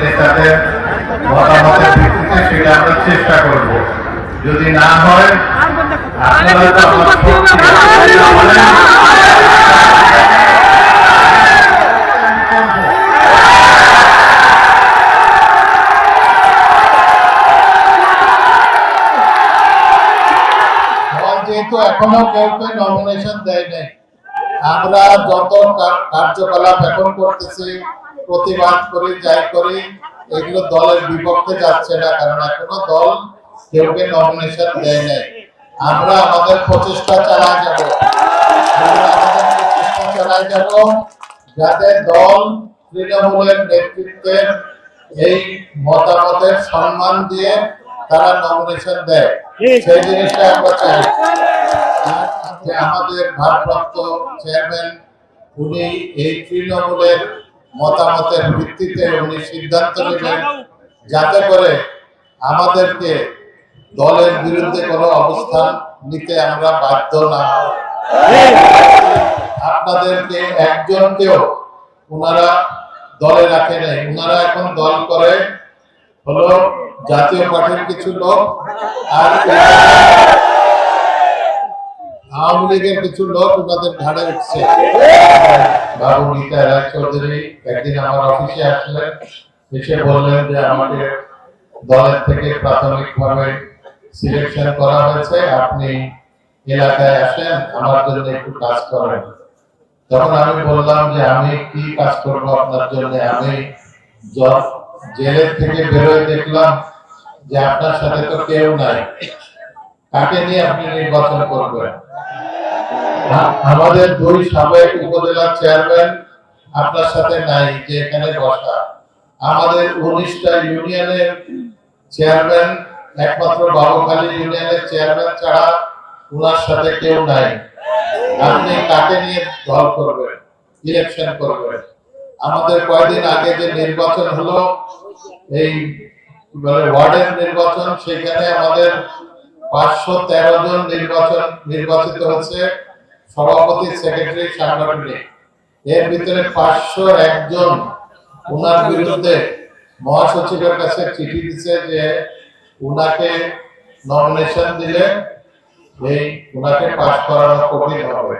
নেতাদের মতামতের ভিত্তিতে সেটা আমরা চেষ্টা করব যদি না হয় যেহেতু এখনও কেউ কেউ নমিনেশন দেয় নাই আমরা যত কার্যকলাপ এখন করতেছি, প্রতিবাদ করি, যাই করি, এগুলো দলের বিপক্ষে যাচ্ছে না, কারণ এখনও দল কেউ কেউ নমিনেশন দেয় নাই। আমরা আমাদের প্রচেষ্টা চালাই যাব। আমাদের প্রচেষ্টা চালাই যাব যাতে দল তৃণমূলের নেতৃত্বের এই মতামতের সম্মান দিয়ে তারা নমিনেশন দেয়। সেই জিনিসটা আমরা চাই। যে আমাদের ভারপ্রাপ্ত চেয়ারম্যান, উনি এই তৃণমূলের মতামতের ভিত্তিতে উনি সিদ্ধান্ত নেবেন যাতে করে আমাদেরকে দলের বিরুদ্ধে কোনো অবস্থান নিতে আমরা বাধ্য না। আপনাদেরকে একজনকেও ওনারা দলে রাখে নাই ওনারা এখন দল করে হলো জাতীয় পার্টির কিছু লোক আর আওয়ামী কিছু লোক ওনাদের ঘাড়ে উঠছে। বাবু নিতা রায় চৌধুরী একদিন আমার অফিসে আসলেন, এসে বললেন যে আমাকে দলের থেকে প্রাথমিকভাবে সিলেকশন করা হয়েছে, আপনি এলাকায় আসেন, আমার জন্য একটু কাজ করেন। তখন আমি বললাম যে আমি কি কাজ করব আপনার জন্য? আমি জেলের থেকে বেরোয় দেখলাম যে আপনার সাথে তো কেউ নাই। কাকে নিয়ে আপনি নির্বাচন করবেন? আমাদের দুই সাবেক উপজেলা চেয়ারম্যান আপনার সাথে নাই, যে এখানে বসা। আমাদের উনিশটা ইউনিয়নের চেয়ারম্যান, একমাত্র বাবুখালী ইউনিয়নের চেয়ারম্যান ছাড়া ওনার সাথে কেউ নাই। আপনি কাকে নিয়ে দল করবেন ইলেকশন করবেন? আমাদের কয়েকদিন আগে যে নির্বাচন হলো, এই ওয়ার্ডের নির্বাচন, সেখানে আমাদের পাঁচশো তেরো জন নির্বাচন নির্বাচিত হচ্ছে। সভাপতি সেক্রেটারি সাংগঠনিক। এর ভিতরে পাঁচশো একজন ওনার বিরুদ্ধে মহাসচিবের কাছে চিঠি দিচ্ছে যে উনাকে নমিনেশন দিলে এই উনাকে পাশ করানো কঠিন হবে।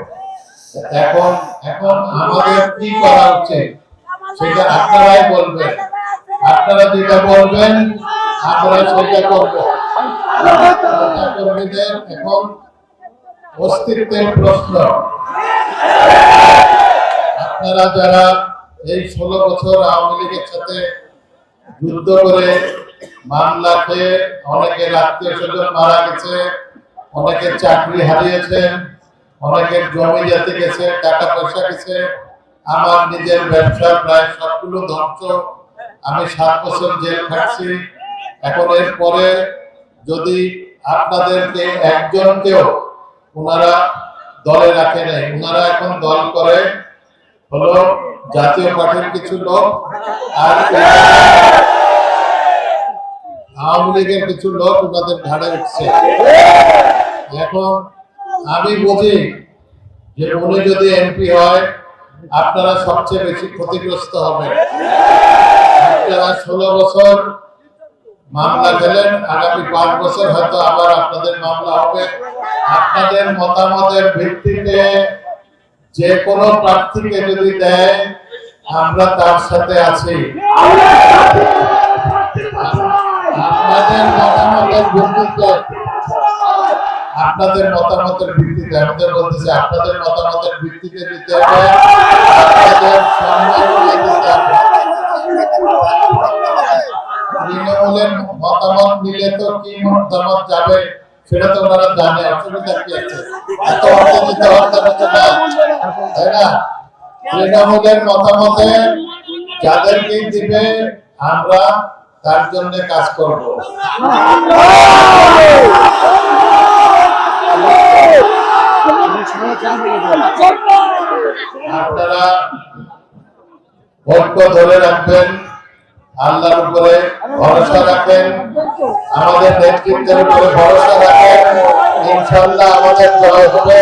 এখন এখন আমাদের কি করা উচিত? সেটা আপনারাই বলবেন। আপনারা যেটা বলবেন, আমরা সেটা করব। এখন অস্তিত্বের প্রশ্ন। আপনারা যারা এই ষোলো বছর আওয়ামী লীগের সাথে যুদ্ধ করে মামলা খেয়ে অনেকের আত্মীয় স্বজন মারা গেছে অনেকের চাকরি হারিয়েছেন অনেকের জমি যেতে গেছে টাকা পয়সা গেছে, আমার নিজের ব্যবসা প্রায় সবগুলো ধ্বংস। আমি সাত বছর জেল খাটছি। এখন এর পরে যদি আপনাদেরকে একজনকেও ওনারা দলে রাখে নাই। ওনারা এখন দল করে হলো জাতীয় পার্টির কিছু লোক আর আওয়ামী লীগের কিছু লোক ওনাদের ঘাড়ে উঠছে। এখন আমি বুঝি যে উনি যদি এমপি হয়, আপনারা সবচেয়ে বেশি ক্ষতিগ্রস্ত হবেন। আপনারা ষোলো বছর মামলা খেলেন, আগামী পাঁচ বছর হয়তো আবার আপনাদের মামলা হবে। আপনাদের মতামতের ভিত্তিতে যে কোনো প্রার্থীকে যদি দেয়, আমরা তার সাথে আছি। আপনাদের মতামতের ভিত্তিতে আপনাদের মতামতের ভিত্তিতে আমাদের বলতেছি, আপনাদের মতামতের ভিত্তিতে দিতে হবে। আপনাদের তৃণমূলের মতামত নিলে তো কি মতামত যাবে? সেটা তো ওনারা জানে না। তাই না? তৃণমূলের দিবে, আমরা তার জন্য কাজ করব। আপনারা ঐক্য ধরে রাখবেন। আল্লাহর উপরে ভরসা রাখেন আমাদের নেতৃত্বের উপরে ভরসা রাখেন ইনশাল্লাহ আমাদের জয় হবে।